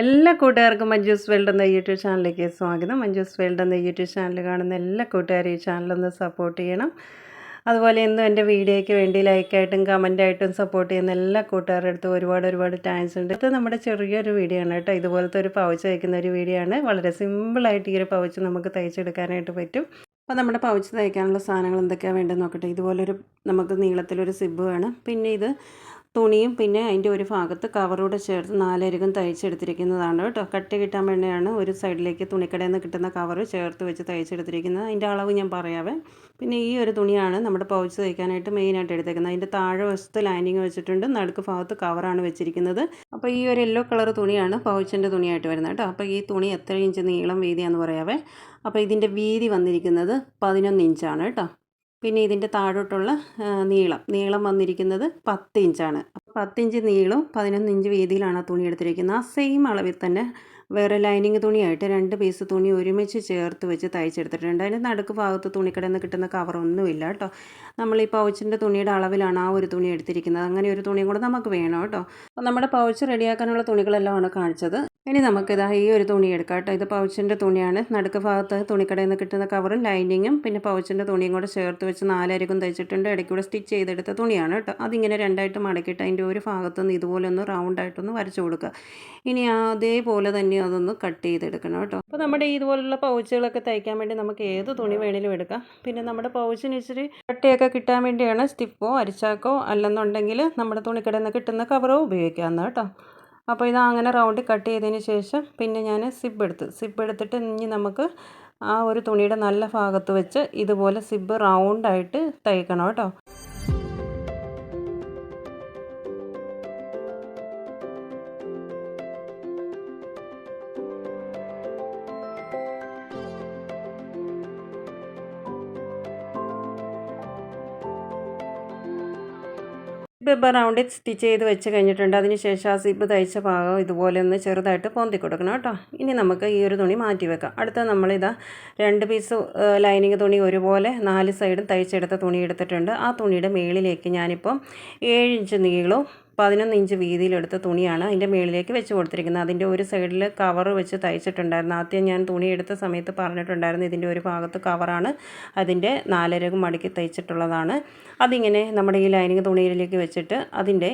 എല്ലാ കൂട്ടുകാർക്കും മഞ്ജൂസ് വേൾഡ് എന്ന യൂട്യൂബ് ചാനലിലേക്ക് സ്വാഗതം. മഞ്ജൂസ് വേൾഡ് എന്ന യൂട്യൂബ് ചാനൽ കാണുന്ന എല്ലാ കൂട്ടുകാരും ഈ ചാനലൊന്ന് സപ്പോർട്ട് ചെയ്യണം. അതുപോലെ എന്നും എന്റെ വീഡിയോയ്ക്ക് വേണ്ടി ലൈക്കായിട്ടും കമന്റായിട്ടും സപ്പോർട്ട് ചെയ്യുന്ന എല്ലാ കൂട്ടുകാരുടെ അടുത്തും ഒരുപാട് ഒരുപാട് താങ്ക്സ് ഉണ്ട്. ഇത് നമ്മുടെ ചെറിയൊരു വീഡിയോ ആണ് കേട്ടോ. ഇതുപോലത്തെ ഒരു പൗച്ച് തയ്ക്കുന്ന ഒരു വീഡിയോ ആണ്. വളരെ സിമ്പിളായിട്ട് ഈ ഒരു പൗച്ച് നമുക്ക് തയ്ച്ചെടുക്കാനായിട്ട് പറ്റും. അപ്പോൾ നമ്മുടെ പൗച്ച് തയ്ക്കാനുള്ള സാധനങ്ങൾ എന്തൊക്കെയാണ് വേണ്ടതെന്ന് നോക്കട്ടെ. ഇതുപോലൊരു നമുക്ക് നീളത്തിലൊരു സിബ് വേണം. പിന്നെ ഇത് തുണിയും പിന്നെ അതിന്റെ ഒരു ഭാഗത്ത് കവറൂടെ ചേർത്ത് നാലരികം തയ്ച്ചെടുത്തിരിക്കുന്നതാണ് കേട്ടോ. കട്ട് കിട്ടാൻ വേണ്ടിയാണ് ഒരു സൈഡിലേക്ക് തുണിക്കടയിൽ നിന്ന് കിട്ടുന്ന കവർ ചേർത്ത് വെച്ച് തയ്ച്ചെടുത്തിരിക്കുന്നത്. അതിന്റെ അളവ് ഞാൻ പറയാവേ. പിന്നെ ഈ ഒരു തുണിയാണ് നമ്മുടെ പൗച്ച് തയ്ക്കാനായിട്ട് മെയിനായിട്ട് എടുത്തേക്കുന്നത്. അതിന്റെ താഴെ വശത്ത് ലൈനിങ് വെച്ചിട്ടുണ്ട്. നടുക്ക് ഭാഗത്ത് കവറാണ് വെച്ചിരിക്കുന്നത്. അപ്പോൾ ഈ ഒരു യെല്ലോ കളർ തുണിയാണ് പൗച്ചിന്റെ തുണിയായിട്ട് വരുന്നത് കേട്ടോ. അപ്പോൾ ഈ തുണി എത്ര ഇഞ്ച് നീളം വീതിയാണെന്ന് പറയാവേ. അപ്പോൾ ഇതിന്റെ വീതി വന്നിരിക്കുന്നത് പതിനൊന്ന് ഇഞ്ചാണ് കേട്ടോ. പിന്നെ ഇതിന്റെ താഴോട്ടുള്ള നീളം. നീളം വന്നിരിക്കുന്നത് പത്ത് ഇഞ്ചാണ്. പത്ത് ഇഞ്ച് നീളവും പതിനൊന്ന് ഇഞ്ച് വീതിയിലാണ് തുണി എടുത്തിരിക്കുന്നത്. ആ സെയിം അളവിൽ തന്നെ വേറെ ലൈനിങ് തുണിയായിട്ട് രണ്ട് പീസ് തുണി ഒരുമിച്ച് ചേർത്ത് വെച്ച് തയ്ച്ചെടുത്തിട്ടുണ്ട്. അതിന്റെ നടുക്ക് ഭാഗത്ത് തുണിക്കടയിൽ നിന്ന് കിട്ടുന്ന കവറൊന്നുമില്ല കേട്ടോ. നമ്മൾ ഈ പൗച്ചിന്റെ തുണിയുടെ അളവിലാണ് ആ ഒരു തുണി എടുത്തിരിക്കുന്നത്. അങ്ങനെ ഒരു തുണിയും കൂടെ നമുക്ക് വേണം കേട്ടോ. അപ്പോൾ നമ്മുടെ പൗച്ച് റെഡിയാക്കാനുള്ള തുണികളെല്ലാമാണ് കാണിച്ചത്. ഇനി നമുക്കിതാ ഈ ഒരു തുണി എടുക്കാം കേട്ടോ. ഇത് പൗച്ചിന്റെ തുണിയാണ്. നടുക്ക് ഭാഗത്ത് തുണിക്കടയിൽ നിന്ന് കിട്ടുന്ന കവറും ലൈനിങ്ങും പിന്നെ പൗച്ചിന്റെ തുണിയും കൂടെ ചേർത്ത് വെച്ച് നാലരിക്കും തയ്ച്ചിട്ടുണ്ട്. ഇടയ്ക്കൂടെ സ്റ്റിച്ച് ചെയ്തെടുത്ത തുണിയാണ് കേട്ടോ. അതിങ്ങനെ രണ്ടായിട്ട് മടക്കിയിട്ട് അതിന്റെ ഒരു ഭാഗത്തുനിന്ന് ഇതുപോലെ ഒന്ന് റൗണ്ടായിട്ടൊന്ന് വരച്ചു കൊടുക്കുക. ഇനി അതേപോലെ തന്നെ അതൊന്ന് കട്ട് ചെയ്തെടുക്കണം കേട്ടോ. അപ്പോൾ നമ്മുടെ ഇതുപോലുള്ള പൗച്ചുകളൊക്കെ തയ്ക്കാൻ വേണ്ടി നമുക്ക് ഏത് തുണി വേണേലും എടുക്കാം. പിന്നെ നമ്മുടെ പൗച്ചിന് ഇച്ചിരി കട്ടയൊക്കെ കിട്ടാൻ വേണ്ടിയാണ് സ്റ്റിപ്പോ അരിച്ചാക്കോ അല്ലെന്നുണ്ടെങ്കിൽ നമ്മുടെ തുണിക്കടയിൽ നിന്ന് കിട്ടുന്ന കവറോ ഉപയോഗിക്കാമെന്ന് കേട്ടോ. അപ്പോൾ ഇത് അങ്ങനെ റൗണ്ട് കട്ട് ചെയ്തതിന് ശേഷം പിന്നെ ഞാൻ സിബ് എടുത്ത് സിബ് എടുത്തിട്ട് ഇനി നമുക്ക് ആ ഒരു തുണിയുടെ നല്ല ഭാഗത്ത് വെച്ച് ഇതുപോലെ സിബ് റൗണ്ടായിട്ട് തയ്ക്കണം കേട്ടോ. സിബ് റൗണ്ടിൽ സ്റ്റിച്ച് ചെയ്ത് വെച്ച് കഴിഞ്ഞിട്ടുണ്ട്. അതിന് ശേഷം ആ സിബ് തയ്ച്ച ഭാഗം ഇതുപോലെ ഒന്ന് ചെറുതായിട്ട് പൊന്തി കൊടുക്കണം കേട്ടോ. ഇനി നമുക്ക് ഈ ഒരു തുണി മാറ്റി വെക്കാം. അടുത്ത നമ്മളിതാ രണ്ട് പീസ് ലൈനിങ് തുണി ഒരുപോലെ നാല് സൈഡും തയ്ച്ചെടുത്ത തുണി എടുത്തിട്ടുണ്ട്. ആ തുണിയുടെ മേളിലേക്ക് ഞാനിപ്പം ഏഴ് ഇഞ്ച് നീളവും പതിനൊന്ന് ഇഞ്ച് വീതിയിലെടുത്ത തുണിയാണ് അതിന്റെ മേളിലേക്ക് വെച്ച് കൊടുത്തിരിക്കുന്നത്. അതിന്റെ ഒരു സൈഡിൽ കവർ വെച്ച് തയ്ച്ചിട്ടുണ്ടായിരുന്നു. ആദ്യം ഞാൻ തുണി എടുത്ത സമയത്ത് പറഞ്ഞിട്ടുണ്ടായിരുന്നു ഇതിന്റെ ഒരു ഭാഗത്ത് കവറാണ് അതിന്റെ നാലരകും മടക്കി തയ്ച്ചിട്ടുള്ളതാണ്. അതിങ്ങനെ നമ്മുടെ ഈ ലൈനിങ് തുണിയിലേക്ക് വെച്ചിട്ട് അതിന്റെ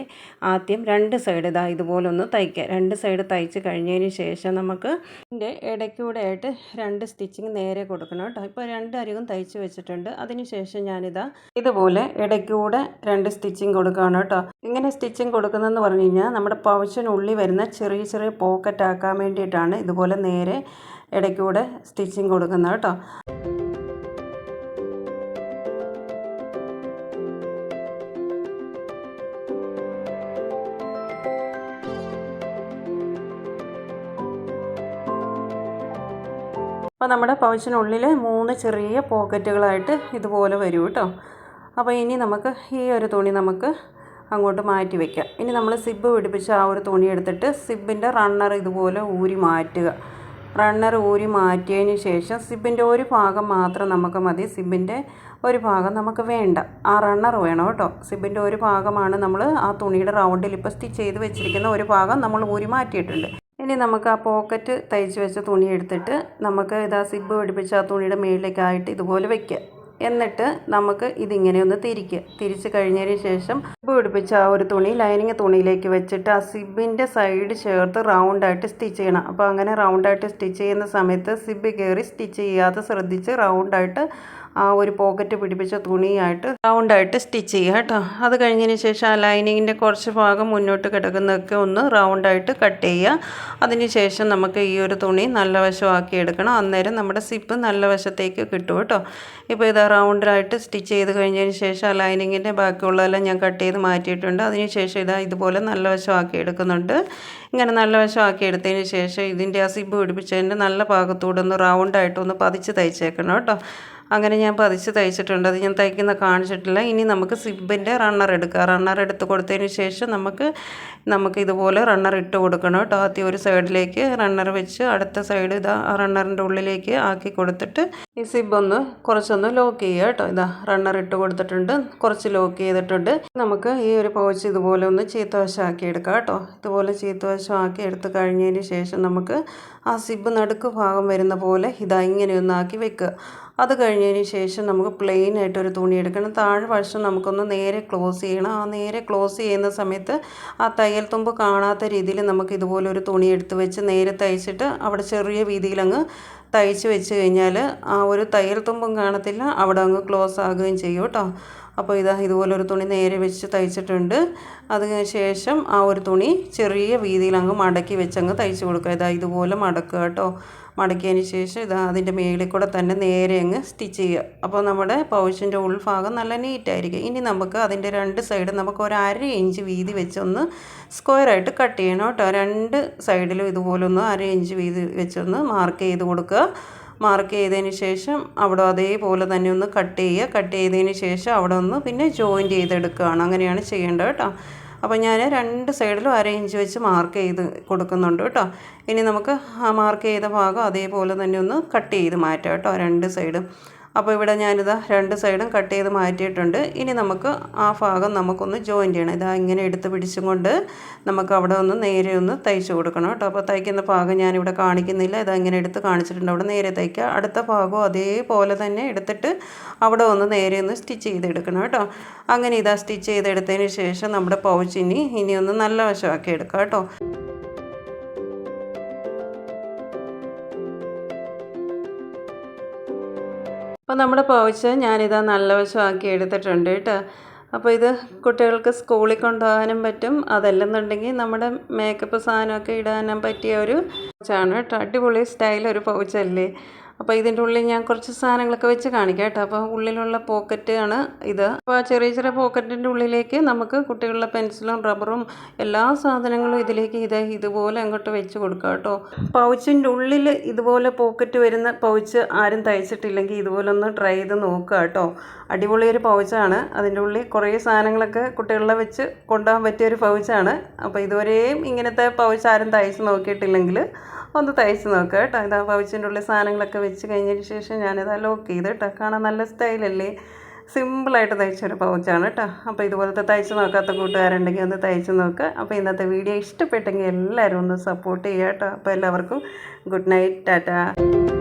ആദ്യം രണ്ട് സൈഡ് ഇതാ ഇതുപോലെ ഒന്ന് തയ്ക്കുക. രണ്ട് സൈഡ് തയ്ച്ച് കഴിഞ്ഞതിന് ശേഷം നമുക്ക് ഇതിന്റെ ഇടയ്ക്കൂടെ ആയിട്ട് രണ്ട് സ്റ്റിച്ചിങ് നേരെ കൊടുക്കണം കേട്ടോ. ഇപ്പോൾ രണ്ട് അരികും തയ്ച്ച് വെച്ചിട്ടുണ്ട്. അതിന് ശേഷം ഞാനിതാ ഇതുപോലെ ഇടയ്ക്കൂടെ രണ്ട് സ്റ്റിച്ചിങ് കൊടുക്കുകയാണ് കേട്ടോ. ഇങ്ങനെ സ്റ്റിച്ചിങ് കൊടുക്കുന്നതെന്ന് പറഞ്ഞു കഴിഞ്ഞാൽ നമ്മുടെ പൗച്ചിനുള്ളിൽ വരുന്ന ചെറിയ ചെറിയ പോക്കറ്റ് ആക്കാൻ വേണ്ടിയിട്ടാണ് ഇതുപോലെ നേരെ ഇടയ്ക്കൂടെ സ്റ്റിച്ചിങ് കൊടുക്കുന്നത് കേട്ടോ. അപ്പോൾ നമ്മുടെ പൗച്ചിനുള്ളിൽ മൂന്ന് ചെറിയ പോക്കറ്റുകളായിട്ട് ഇതുപോലെ വരും കേട്ടോ. അപ്പോൾ ഇനി നമുക്ക് ഈ ഒരു തുണി നമുക്ക് അങ്ങോട്ട് മാറ്റി വയ്ക്കുക ഇനി നമ്മൾ സിബ് പിടിപ്പിച്ച ആ ഒരു തുണി എടുത്തിട്ട് സിബിന്റെ റണ്ണർ ഇതുപോലെ ഊരി മാറ്റുക. റണ്ണർ ഊരി മാറ്റിയതിന് ശേഷം സിബിന്റെ ഒരു ഭാഗം മാത്രം നമുക്ക് മതി. സിബിന്റെ ഒരു ഭാഗം നമുക്ക് വേണ്ട. ആ റണ്ണർ വേണം കേട്ടോ. സിബിന്റെ ഒരു ഭാഗമാണ് നമ്മൾ ആ തുണിയുടെ റൗണ്ടിൽ ഇപ്പോൾ സ്റ്റിച്ച് ചെയ്ത് വെച്ചിരിക്കുന്ന ഒരു ഭാഗം നമ്മൾ ഊരി മാറ്റിയിട്ടുണ്ട്. ഇനി നമുക്ക് ആ പോക്കറ്റ് തയ്ച്ച് വെച്ച തുണി എടുത്തിട്ട് നമുക്ക് ഇതാ സിബ് പിടിപ്പിച്ച ആ തുണിയുടെ മേളിലേക്കായിട്ട് ഇതുപോലെ വയ്ക്കുക എന്നിട്ട് നമുക്ക് ഇതിങ്ങനെ ഒന്ന് തിരിക്കുക തിരിച്ച് കഴിഞ്ഞതിന് ശേഷം പിടിപ്പിച്ച ആ ഒരു തുണി ലൈനിങ് തുണിയിലേക്ക് വെച്ചിട്ട് ആ സിബിന്റെ സൈഡ് ചേർത്ത് റൗണ്ടായിട്ട് സ്റ്റിച്ച് ചെയ്യണം. അപ്പോൾ അങ്ങനെ റൗണ്ടായിട്ട് സ്റ്റിച്ച് ചെയ്യുന്ന സമയത്ത് സിബ് കയറി സ്റ്റിച്ച് ചെയ്യാതെ ശ്രദ്ധിച്ച് റൗണ്ടായിട്ട് ആ ഒരു പോക്കറ്റ് പിടിപ്പിച്ച തുണിയായിട്ട് റൗണ്ടായിട്ട് സ്റ്റിച്ച് ചെയ്യുക കേട്ടോ. അത് കഴിഞ്ഞതിന് ശേഷം ആ ലൈനിങ്ങിന്റെ കുറച്ച് ഭാഗം മുന്നോട്ട് കിടക്കുന്നതൊക്കെ ഒന്ന് റൗണ്ടായിട്ട് കട്ട് ചെയ്യുക. അതിന് ശേഷം നമുക്ക് ഈ ഒരു തുണി നല്ല വശമാക്കി എടുക്കണം. അന്നേരം നമ്മുടെ സിപ്പ് നല്ല വശത്തേക്ക് കിട്ടും കേട്ടോ. ഇപ്പോൾ ഇത് റൗണ്ടിലായിട്ട് സ്റ്റിച്ച് ചെയ്ത് കഴിഞ്ഞതിന് ശേഷം ആ ലൈനിങ്ങിന്റെ ബാക്കിയുള്ളതെല്ലാം ഞാൻ കട്ട് ചെയ്ത് മാറ്റിയിട്ടുണ്ട്. അതിന് ശേഷം ഇതാ ഇതുപോലെ നല്ല വശമാക്കി എടുക്കുന്നുണ്ട്. ഇങ്ങനെ നല്ല വശമാക്കി എടുത്തതിന് ശേഷം ഇതിന്റെ ആ സിബ് പിടിപ്പിച്ചതിന്റെ നല്ല ഭാഗത്തൂടെ ഒന്ന് റൗണ്ടായിട്ടൊന്ന് പതിച്ച് തയ്ച്ചേക്കണം കേട്ടോ. അങ്ങനെ ഞാൻ പതിച്ച് തയ്ച്ചിട്ടുണ്ട്. അത് ഞാൻ തയ്ക്കുന്ന കാണിച്ചിട്ടില്ല. ഇനി നമുക്ക് സിബിന്റെ റണ്ണർ എടുക്കുക റണ്ണർ എടുത്ത് കൊടുത്തതിന് ശേഷം നമുക്ക് നമുക്ക് ഇതുപോലെ റണ്ണർ ഇട്ട് കൊടുക്കണം കേട്ടോ. ആദ്യം ഒരു സൈഡിലേക്ക് റണ്ണർ വെച്ച് അടുത്ത സൈഡ് ഇതാ റണ്ണറിന്റെ ഉള്ളിലേക്ക് ആക്കി കൊടുത്തിട്ട് ഈ സിബൊന്ന് കുറച്ചൊന്ന് ലോക്ക് ചെയ്യുക കേട്ടോ. ഇതാ റണ്ണർ ഇട്ട് കൊടുത്തിട്ടുണ്ട്. കുറച്ച് ലോക്ക് ചെയ്തിട്ടുണ്ട്. നമുക്ക് ഈ ഒരു പൗച്ച് ഇതുപോലെ ഒന്ന് ചീത്തവശമാക്കി എടുക്കാം കേട്ടോ. ഇതുപോലെ ചീത്തവശമാക്കി എടുത്ത് കഴിഞ്ഞതിന് ശേഷം നമുക്ക് ആ സിബ് നടുക്ക് ഭാഗം വരുന്ന പോലെ ഇതാ ഇങ്ങനെ ഒന്ന് ആക്കി വെക്കുക. അത് കഴിഞ്ഞതിന് ശേഷം നമുക്ക് പ്ലെയിൻ ആയിട്ട് ഒരു തുണി എടുക്കണം. താഴെ വശം നമുക്കൊന്ന് നേരെ ക്ലോസ് ചെയ്യണം. ആ നേരെ ക്ലോസ് ചെയ്യുന്ന സമയത്ത് ആ തയ്യൽ തുമ്പ് കാണാത്ത രീതിയിൽ നമുക്ക് ഇതുപോലെ ഒരു തുണി എടുത്ത് വെച്ച് നേരെ തയ്ച്ചിട്ട് അവിടെ ചെറിയ വീതിയിലങ്ങ് തയ്ച്ച് വെച്ച് കഴിഞ്ഞാൽ ആ ഒരു തയ്യൽ തുമ്പും കാണത്തില്ല. അവിടെ അങ്ങ് ക്ലോസ് ആകുകയും ചെയ്യും കേട്ടോ. അപ്പോൾ ഇതാ ഇതുപോലെ ഒരു തുണി നേരെ വെച്ച് തയ്ച്ചിട്ടുണ്ട്. അതിന് ശേഷം ആ ഒരു തുണി ചെറിയ വീതിയിൽ അങ്ങ് മടക്കി വെച്ചങ്ങ് തയ്ച്ച് കൊടുക്കുക. ഇതാ ഇതുപോലെ മടക്കുക കേട്ടോ. മടക്കിയതിന് ശേഷം ഇതാ അതിന്റെ മേളിൽ കൂടെ തന്നെ നേരെ അങ്ങ് സ്റ്റിച്ച് ചെയ്യുക. അപ്പോൾ നമ്മുടെ പൗച്ചിന്റെ ഉൾഭാഗം നല്ല നീറ്റായിരിക്കും. ഇനി നമുക്ക് അതിന്റെ രണ്ട് സൈഡും നമുക്ക് ഒരു അര ഇഞ്ച് വീതി വെച്ചൊന്ന് സ്ക്വയറായിട്ട് കട്ട് ചെയ്യണം കേട്ടോ. രണ്ട് സൈഡിലും ഇതുപോലെ ഒന്ന് അര ഇഞ്ച് വീതി വെച്ചൊന്ന് മാർക്ക് ചെയ്ത് കൊടുക്കുക. മാർക്ക് ചെയ്തതിന് ശേഷം അവിടെ അതേപോലെ തന്നെ ഒന്ന് കട്ട് ചെയ്യുക. കട്ട് ചെയ്തതിന് ശേഷം അവിടെ ഒന്ന് പിന്നെ ജോയിന്റ് ചെയ്തെടുക്കുകയാണ്. അങ്ങനെയാണ് ചെയ്യേണ്ടത് കേട്ടോ. അപ്പോൾ ഞാൻ രണ്ട് സൈഡിലും അര ഇഞ്ച് വെച്ച് മാർക്ക് ചെയ്ത് കൊടുക്കുന്നുണ്ട് കേട്ടോ. ഇനി നമുക്ക് മാർക്ക് ചെയ്ത ഭാഗം അതേപോലെ തന്നെ ഒന്ന് കട്ട് ചെയ്ത് മാറ്റാം കേട്ടോ. രണ്ട് സൈഡും അപ്പോൾ ഇവിടെ ഞാനിതാ രണ്ട് സൈഡും കട്ട് ചെയ്ത് മാറ്റിയിട്ടുണ്ട്. ഇനി നമുക്ക് ആ ഭാഗം നമുക്കൊന്ന് ജോയിൻ ചെയ്യണം. ഇതാ ഇങ്ങനെ എടുത്ത് പിടിച്ചും കൊണ്ട് നമുക്ക് അവിടെ ഒന്ന് നേരെ ഒന്ന് തയ്ച്ച് കൊടുക്കണം കേട്ടോ. അപ്പോൾ തയ്ക്കുന്ന ഭാഗം ഞാനിവിടെ കാണിക്കുന്നില്ല. ഇതാ ഇങ്ങനെ എടുത്ത് കാണിച്ചിട്ടുണ്ട്. അവിടെ നേരെ തയ്ക്കുക. അടുത്ത ഭാഗവും അതേപോലെ തന്നെ എടുത്തിട്ട് അവിടെ ഒന്ന് നേരെ ഒന്ന് സ്റ്റിച്ച് ചെയ്തെടുക്കണം കേട്ടോ. അങ്ങനെ ഇതാ സ്റ്റിച്ച് ചെയ്തെടുത്തതിന് ശേഷം നമ്മുടെ പൗച്ചിനി ഇനി ഒന്ന് നല്ല വശമാക്കി എടുക്കാം കേട്ടോ. അപ്പോൾ നമ്മുടെ പൗച്ച് ഞാനിത് നല്ല വശമാക്കി എടുത്തിട്ടുണ്ട് കേട്ടോ. അപ്പോൾ ഇത് കുട്ടികൾക്ക് സ്കൂളിൽ കൊണ്ടുപോകാനും പറ്റും. അതല്ലെന്നുണ്ടെങ്കിൽ നമ്മുടെ മേക്കപ്പ് സാധനമൊക്കെ ഇടാനും പറ്റിയ ഒരു പൗച്ചാണ് കേട്ടോ. അടിപൊളി സ്റ്റൈൽ ഒരു പൗച്ചല്ലേ. അപ്പോൾ ഇതിന്റെ ഉള്ളിൽ ഞാൻ കുറച്ച് സാധനങ്ങളൊക്കെ വെച്ച് കാണിക്കാം കേട്ടോ. അപ്പോൾ ഉള്ളിലുള്ള പോക്കറ്റ് ആണ് ഇത്. അപ്പോൾ ചെറിയ ചെറിയ പോക്കറ്റിന്റെ ഉള്ളിലേക്ക് നമുക്ക് കുട്ടികളുടെ പെൻസിലും റബ്ബറും എല്ലാ സാധനങ്ങളും ഇതിലേക്ക് ഇത് ഇതുപോലെ അങ്ങോട്ട് വെച്ച് കൊടുക്കുക കേട്ടോ. പൗച്ചിന്റെ ഉള്ളിൽ ഇതുപോലെ പോക്കറ്റ് വരുന്ന പൗച്ച് ആരും തയ്ച്ചിട്ടില്ലെങ്കിൽ ഇതുപോലെ ഒന്ന് ട്രൈ ചെയ്ത് നോക്കുക കേട്ടോ. അടിപൊളി ഒരു പൗച്ചാണ് അതിന്റെ ഉള്ളിൽ കുറേ സാധനങ്ങളൊക്കെ കുട്ടികളെ വെച്ച് കൊണ്ടുപോകാൻ പറ്റിയ ഒരു പൗച്ചാണ് അപ്പോൾ ഇതുവരെയും ഇങ്ങനത്തെ പൗച്ച് ആരും തയ്ച്ച് നോക്കിയിട്ടില്ലെങ്കിൽ ഒന്ന് തയ്ച്ച് നോക്കുക കേട്ടോ. ഇതാ പൗച്ചിന്റെ ഉള്ളിൽ സാധനങ്ങളൊക്കെ വെച്ച് കഴിഞ്ഞതിന് ശേഷം ഞാനിതാ ലോക്ക് ചെയ്ത് കേട്ടോ. കാണാൻ നല്ല സ്റ്റൈലല്ലേ സിമ്പിളായിട്ട് തയ്ച്ചൊരു പൗച്ചാണ് കേട്ടോ. അപ്പോൾ ഇതുപോലത്തെ തയ്ച്ച് നോക്കാത്ത കൂട്ടുകാരുണ്ടെങ്കിൽ ഒന്ന് തയ്ച്ച് നോക്കുക അപ്പോൾ ഇന്നത്തെ വീഡിയോ ഇഷ്ടപ്പെട്ടെങ്കിൽ എല്ലാവരും ഒന്ന് സപ്പോർട്ട് ചെയ്യുക കേട്ടോ. അപ്പോൾ എല്ലാവർക്കും ഗുഡ് നൈറ്റ് ടാറ്റ.